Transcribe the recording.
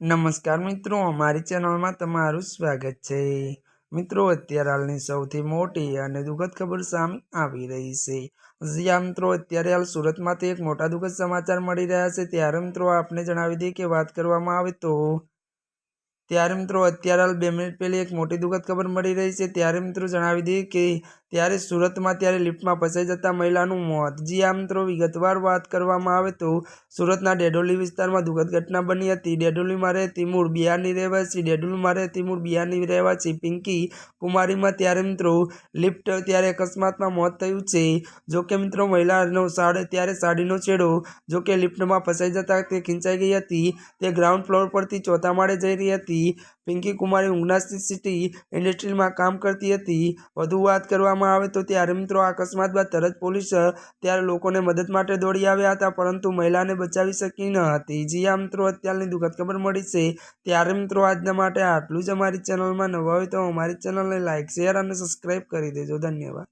નમસ્કાર મિત્રો, અમારી ચેનલમાં તમારું સ્વાગત છે. મિત્રો, અત્યારે હાલની સૌથી મોટી અને દુઃખદ ખબર સામે આવી રહી છે. જ્યાં મિત્રો, અત્યારે હાલ સુરતમાંથી એક મોટા દુઃખદ સમાચાર મળી રહ્યા છે. ત્યારે મિત્રો, આપને જણાવી દઈએ કે વાત કરવામાં આવે તો ત્યારે મિત્રો અત્યારે હાલ બે મિનિટ પહેલી એક મોટી દુઃખદ ખબર મળી રહી છે. ત્યારે મિત્રો જણાવી દઈએ કે ત્યારે સુરતમાં ત્યારે લિફ્ટમાં ફસાઈ જતા મહિલાનું મોત. જી આ મિત્રો, વિગતવાર વાત કરવામાં આવે તો સુરતના ડેડોલી વિસ્તારમાં દુઃખદ ઘટના બની હતી. ડેડોલીમાં રહેતી મૂળ બિહારની રહેવાસી, ડેડોલીમાં રહેતી મૂળ બિહારની રહેવાસી પિંકી કુમારીમાં ત્યારે મિત્રો લિફ્ટ ત્યારે અકસ્માતમાં મોત થયું છે. જોકે મિત્રો મહિલાનો સાડે ત્યારે સાડીનો છેડો જોકે લિફ્ટમાં ફસાઈ જતા તે ખીંચાઈ ગઈ હતી. તે ગ્રાઉન્ડ ફ્લોર પરથી ચોથા માળે જઈ રહી હતી. પિંકી કુમારી ઉંગના સિટી ઇન્ડસ્ટ્રીમાં કામ કરતી હતી. વધુ વાત કરવામાં આવે તો ત્યારે મિત્રો અકસ્માત બાદ તરત પોલીસ ત્યારે લોકોને મદદ માટે દોડી આવ્યા હતા, પરંતુ મહિલાને બચાવી શકી ન હતી. જી આ મિત્રો, અત્યારની દુઃખદ ખબર મળી છે. ત્યારે મિત્રો, આજના માટે આટલું જ અમારી ચેનલમાં નવા હોય તો અમારી ચેનલને લાઇક શેર અને સબસ્ક્રાઈબ કરી દેજો. ધન્યવાદ.